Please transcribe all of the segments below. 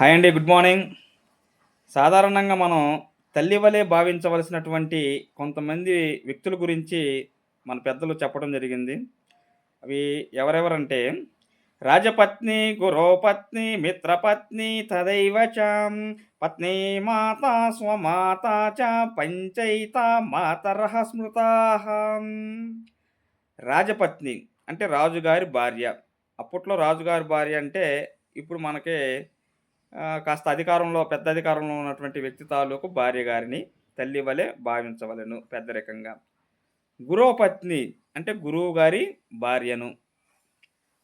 Hi అండి good morning. సాధారణంగా మనం తల్లి వలె భావించవలసినటువంటి కొంతమంది వ్యక్తుల గురించి మన పెద్దలు చెప్పడం జరిగింది. అవి ఎవరెవరంటే రాజపత్ని గురోపత్ని మిత్రపత్ని తదైవ పత్ని మాత స్వమాత చ పంచైత మాతరః స్మృతాః. రాజపత్ని అంటే రాజుగారి భార్య. అప్పట్లో రాజుగారి భార్య అంటే ఇప్పుడు మనకి కాస్త అధికారంలో పెద్ద అధికారంలో ఉన్నటువంటి వ్యక్తి తాలూకు భార్య గారిని తల్లి వలె భావించవలెను పెద్దరికంగా. గురువపత్ని అంటే గురువు గారి భార్యను.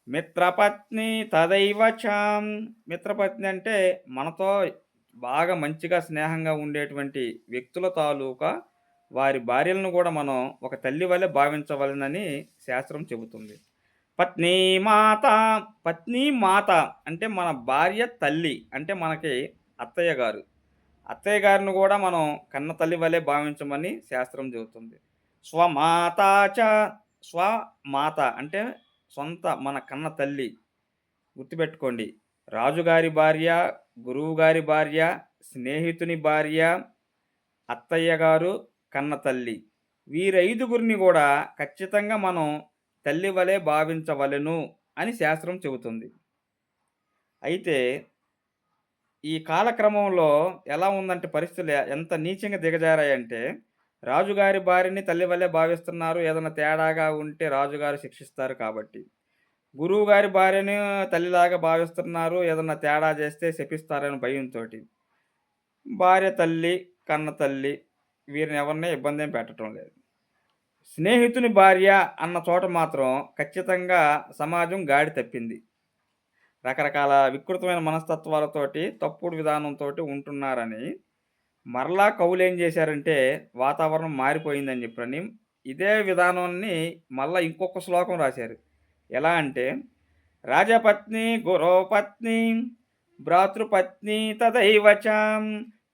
మిత్రపత్ని తదైవ చాం మిత్రపత్ని అంటే మనతో బాగా మంచిగా స్నేహంగా ఉండేటువంటి వ్యక్తుల తాలూకా వారి భార్యలను కూడా మనం ఒక తల్లి వలె భావించవలనని శాస్త్రం చెబుతుంది. పత్ని మాత పత్ని మాత అంటే మన భార్య తల్లి అంటే మనకి అత్తయ్య గారు. అత్తయ్య గారిని కూడా మనం కన్న తల్లి వలె భావించమని శాస్త్రం చెబుతుంది. స్వమాత చ స్వమాత అంటే సొంత మన కన్న తల్లి. గుర్తుపెట్టుకోండి. రాజుగారి భార్య గురువుగారి భార్య స్నేహితుని భార్య అత్తయ్య గారు కన్న తల్లి. వీరైదుగురిని కూడా ఖచ్చితంగా మనం తల్లి వలె భావించవలెను అని శాస్త్రం చెబుతుంది. అయితే ఈ కాలక్రమంలో ఎలా ఉందంటే పరిస్థితులు ఎంత నీచంగా దిగజారాయంటే రాజుగారి భార్యని తల్లి వల్లే భావిస్తున్నారు ఏదైనా తేడాగా ఉంటే రాజుగారు శిక్షిస్తారు కాబట్టి. గురువు గారి భార్యని తల్లిలాగా భావిస్తున్నారు ఏదైనా తేడా చేస్తే శపిస్తారని భయంతో భార్య తల్లి కన్న తల్లి వీరిని ఎవరినే ఇబ్బంది ఏం పెట్టడం లేదు. స్నేహితుని భార్య అన్న చోట మాత్రం ఖచ్చితంగా సమాజం గాడి తప్పింది. రకరకాల వికృతమైన మనస్తత్వాలతోటి తప్పుడు విధానంతో ఉంటున్నారని మరలా కవులు ఏం చేశారంటే వాతావరణం మారిపోయిందని చెప్పని ఇదే విధానాన్ని మళ్ళా ఇంకొక శ్లోకం రాశారు. ఎలా అంటే రాజపత్ని గురోపత్ని భ్రాతృపత్ని తదైవచ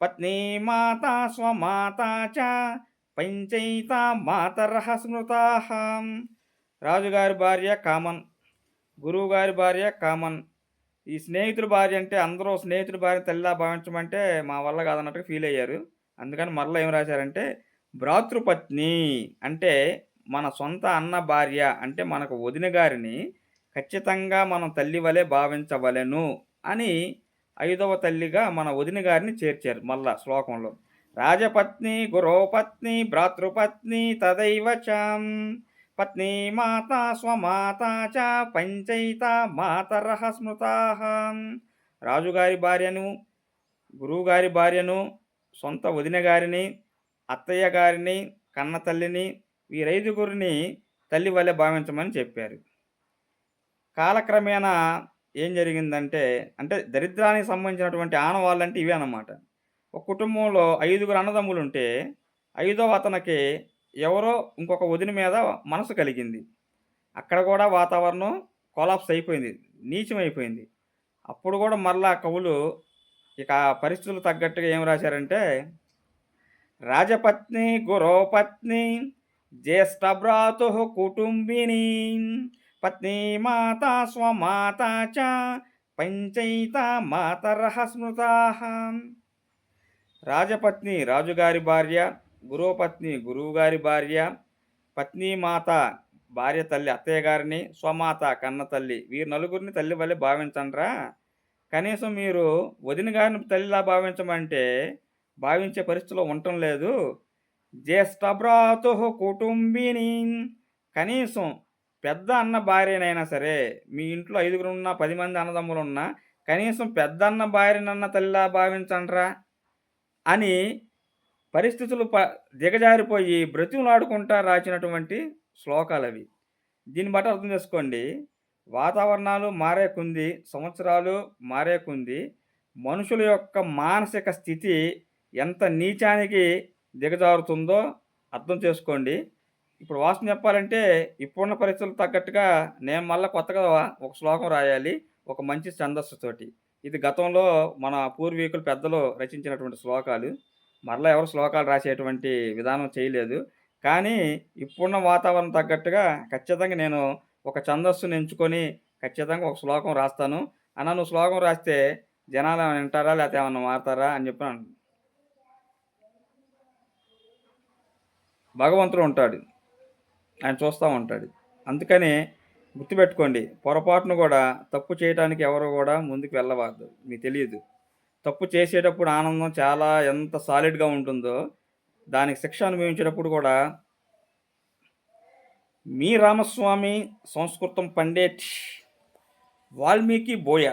పత్ని మాత స్వమాత చ పంచైతా మాతర స్మృతా రాజుగారి భార్య కామన్ గురువుగారి భార్య కామన్. ఈ స్నేహితుడి భార్య అంటే అందరూ స్నేహితుడి భార్య తల్లిలా భావించమంటే మా వల్ల కాదన్నట్టుగా ఫీల్ అయ్యారు. అందుకని మరలా ఏం రాశారంటే భ్రాతృపత్ని అంటే మన సొంత అన్న భార్య అంటే మనకు వదిన గారిని ఖచ్చితంగా మనం తల్లి వలె భావించవలెను అని ఐదవ తల్లిగా మన వదిన గారిని చేర్చారు మళ్ళా శ్లోకంలో. రాజపత్ని గురోపత్ని భ్రాతృపత్ని తదైవ పత్ని మాత స్వమాత చ పంచైత మాతర స్మృతాః రాజుగారి భార్యను గురువుగారి భార్యను సొంత వదిన గారిని అత్తయ్య గారిని కన్న తల్లిని వీరైదుగురిని తల్లి వల్లే భావించమని చెప్పారు. కాలక్రమేణా ఏం జరిగిందంటే అంటే దరిద్రానికి సంబంధించినటువంటి ఆనవాళ్ళు అంటే ఇవే అన్నమాట. ఒక కుటుంబంలో ఐదుగురు అన్నదమ్ములు ఉంటే ఐదవ అతనికి ఎవరో ఇంకొక వదిన మీద మనసు కలిగింది. అక్కడ కూడా వాతావరణం కొలాప్స్ అయిపోయింది నీచమైపోయింది. అప్పుడు కూడా మరలా కవులు ఇక ఆ పరిస్థితులు తగ్గట్టుగా ఏం రాశారంటే రాజపత్ని గురోపత్ని జ్యేష్ఠభ్రాతు కుటుంబిని పత్ని మాత స్వమాత చ పంచైత మాతరహ స్మృతాహం రాజపత్ని రాజుగారి భార్య గురువుపత్ని గురువుగారి భార్య పత్నిమాత భార్య తల్లి అత్తయ్య గారిని స్వమాత కన్న తల్లి వీరు నలుగురిని తల్లి వల్లే భావించండ్రా? కనీసం మీరు వదిన గారిని తల్లిలా భావించమంటే భావించే పరిస్థితిలో ఉండటం లేదు. జ్యేష్ఠభ్రాతు కుటుంబిని. కనీసం పెద్ద అన్న భార్యనైనా సరే మీ ఇంట్లో ఐదుగురు ఉన్నా పది మంది అన్నదమ్ములు ఉన్నా కనీసం పెద్ద అన్న భార్యనన్న తల్లిలా భావించండ్రా? అని పరిస్థితులు ప దిగజారిపోయి బ్రతిమలాడుకుంటా రాసినటువంటి శ్లోకాలు అవి. దీన్ని బట్టి అర్థం చేసుకోండి. వాతావరణాలు మారే కొంది సంవత్సరాలు మారే కొంది మనుషుల యొక్క మానసిక స్థితి ఎంత నీచానికి దిగజారుతుందో అర్థం చేసుకోండి. ఇప్పుడు వాసన చెప్పాలంటే ఇప్పుడున్న పరిస్థితులకు తగ్గట్టుగా నేను మళ్ళీ కొత్తగా ఒక శ్లోకం రాయాలి ఒక మంచి ఛందస్సుతోటి ఇది గతంలో మన పూర్వీకులు పెద్దలు రచించినటువంటి శ్లోకాలు మరలా ఎవరు శ్లోకాలు రాసేటువంటి విధానం చేయలేదు కానీ ఇప్పుడున్న వాతావరణం తగ్గట్టుగా ఖచ్చితంగా నేను ఒక ఛందస్సును ఎంచుకొని ఖచ్చితంగా ఒక శ్లోకం రాస్తాను అన్న నువ్వు శ్లోకం రాస్తే జనాలు ఏమైనా వింటారా? లేకపోతే ఏమన్నా మారతారా? అని చెప్పి భగవంతుడు ఉంటాడు. ఆయన చూస్తూ ఉంటాడు. అందుకని గుర్తుపెట్టుకోండి. పొరపాటున కూడా తప్పు చేయటానికి ఎవరు కూడా ముందుకు వెళ్ళవద్దు. మీకు తెలియదు తప్పు చేసేటప్పుడు ఆనందం చాలా ఎంత సాలిడ్‌గా ఉంటుందో, దానికి శిక్ష అనుభవించేటప్పుడు కూడా మీ రామస్వామి సంస్కృతం పండిట్ వాల్మీకి బోయ.